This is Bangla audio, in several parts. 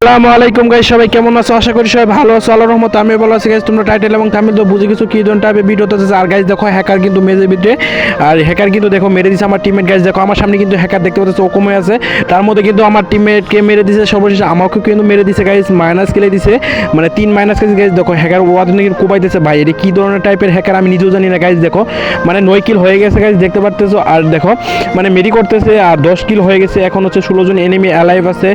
আসসালামু আলাইকুম গাইস সবাই কেমন আছো? আশা করি সবাই ভালো আছো। আল্লাহর রহমতে আমি ভালো আছি গাইস তোমরা টাইটেল এবং থাম্বনেল তো বুঝে গেছো কি ধরনের টাইপের ভিডিও আছে আর গাইস দেখো হ্যাকার কিন্তু মেজের ভিতরে। আর হ্যাকার কিন্তু দেখো, মেরে দিছে আমার টিমমেট গাইস দেখো, আমার সামনে কিন্তু হ্যাকার দেখতে পাচ্ছ ও কমে আছে। তার মধ্যে কিন্তু আমার টিমমেটকে মেরে দিছে সর্বশেষ। আমাকেও কিন্তু মেরে দিছে গাইস মাইনাস খেলে দিছে। মানে তিন মাইনাস খেলে গাইস দেখো হ্যাকার ওয়াদ নাকি কোবাইতেছে। ভাই, এটা কি ধরনের টাইপের হ্যাকার আমি নিজেও জানি না গাইস দেখো। মানে নয় কিল হয়ে গেছে গাইস দেখতে পারতেছো। আর দেখো মানে মেরি করতেছে, আর দশ কিল হয়ে গেছে। এখন হচ্ছে ষোলো জন এনিমি অ্যালাইভ আছে।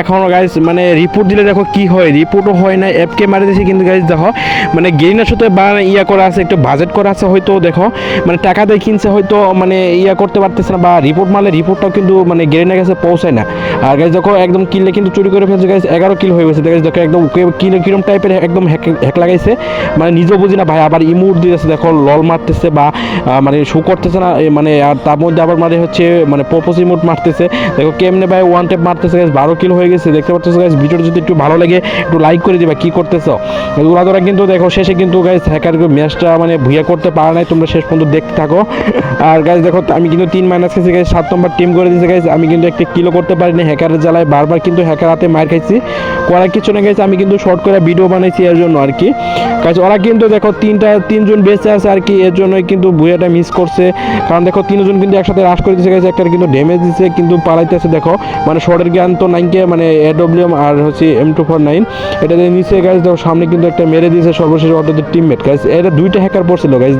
এখনও গাইস মানে রিপোর্ট দিলে দেখো কি হয়? রিপোর্টও হয় না অ্যাপকে মারে দিয়েছে কিন্তু গাইস দেখো মানে গেরিনার সাথে বা ইয়া করা আছে, একটু বাজেট করা আছে হয়তো দেখো মানে টাকা দিয়ে কিনছে হয়তো মানে ইয়া করতে পারতেছে না বা রিপোর্ট মারলে রিপোর্টটাও কিন্তু মানে গেরিনার কাছে পৌঁছায় না। আর গাইস দেখো, একদম কিনলে কিন্তু চুরি করে ফেলছে গাইস এগারো কিল হয়ে গেছে। দেখো, একদম কিলো কিরম টাইপের একদম হ্যাক হ্যাক লাগাইছে। মানে নিজেও বুঝি না ভাই, আবার ইমুট দিতেছে, দেখো লল মারতেছে বা মানে শু করতেছে না মানে আর তার মধ্যে আবার মানে হচ্ছে মানে পপোস ইমোট মারতেছে। দেখো কেমনে ভাই ওয়ান টেপ মারতেছে গাইস বারো কিলো হয়ে গেছে, দেখতে পাচ্ছ গাইস ভিডিওটা যদি একটু ভালো লাগে, একটু লাইক করে দিবা, কি করতেছো? ওরা ধরা কিন্তু দেখো, শেষে কিন্তু গাইজ হ্যাকার ম্যাচটা মানে ভুইয়া করতে পারে নাই, তোমরা শেষ পর্যন্ত দেখতে থাকো। আর গাইজ দেখো, আমি কিন্তু তিন মাইনাস খেয়েছি গাইজ সাত নম্বর টিম করে দিয়েছে গাইজ আমি কিন্তু একটা কিলো করতে পারিনি হ্যাকারের জ্বালায় বারবার কিন্তু হ্যাকার হাতে মার খাইছি। করার কিছু না গেছে আমি কিন্তু শর্ট করে ভিডিও বানাইছি এর জন্য আর কি। গাইস ওরা কিন্তু দেখো তিনটা, তিনজন বেঁচে আছে আর কি, এর জন্যই কিন্তু ভুইয়াটা মিস করছে। কারণ দেখো তিনজন কিন্তু একসাথে রাশ করে দিচ্ছে গেছে একটা কিন্তু ড্যামেজ দিচ্ছে কিন্তু পালাইতেছে দেখো। মানে শর্টের জ্ঞান তো নাইনকে মানে এডব্লিউএম আর হচ্ছে এম টু ফোর নাইন এটা নিচে গাছ দেখো, সামনে কিন্তু একটা মেরে দিয়েছে সর্বশেষ অটোদের টিমমেট গাছ এটা দুইটা হ্যাকার পড়ছিল গাইস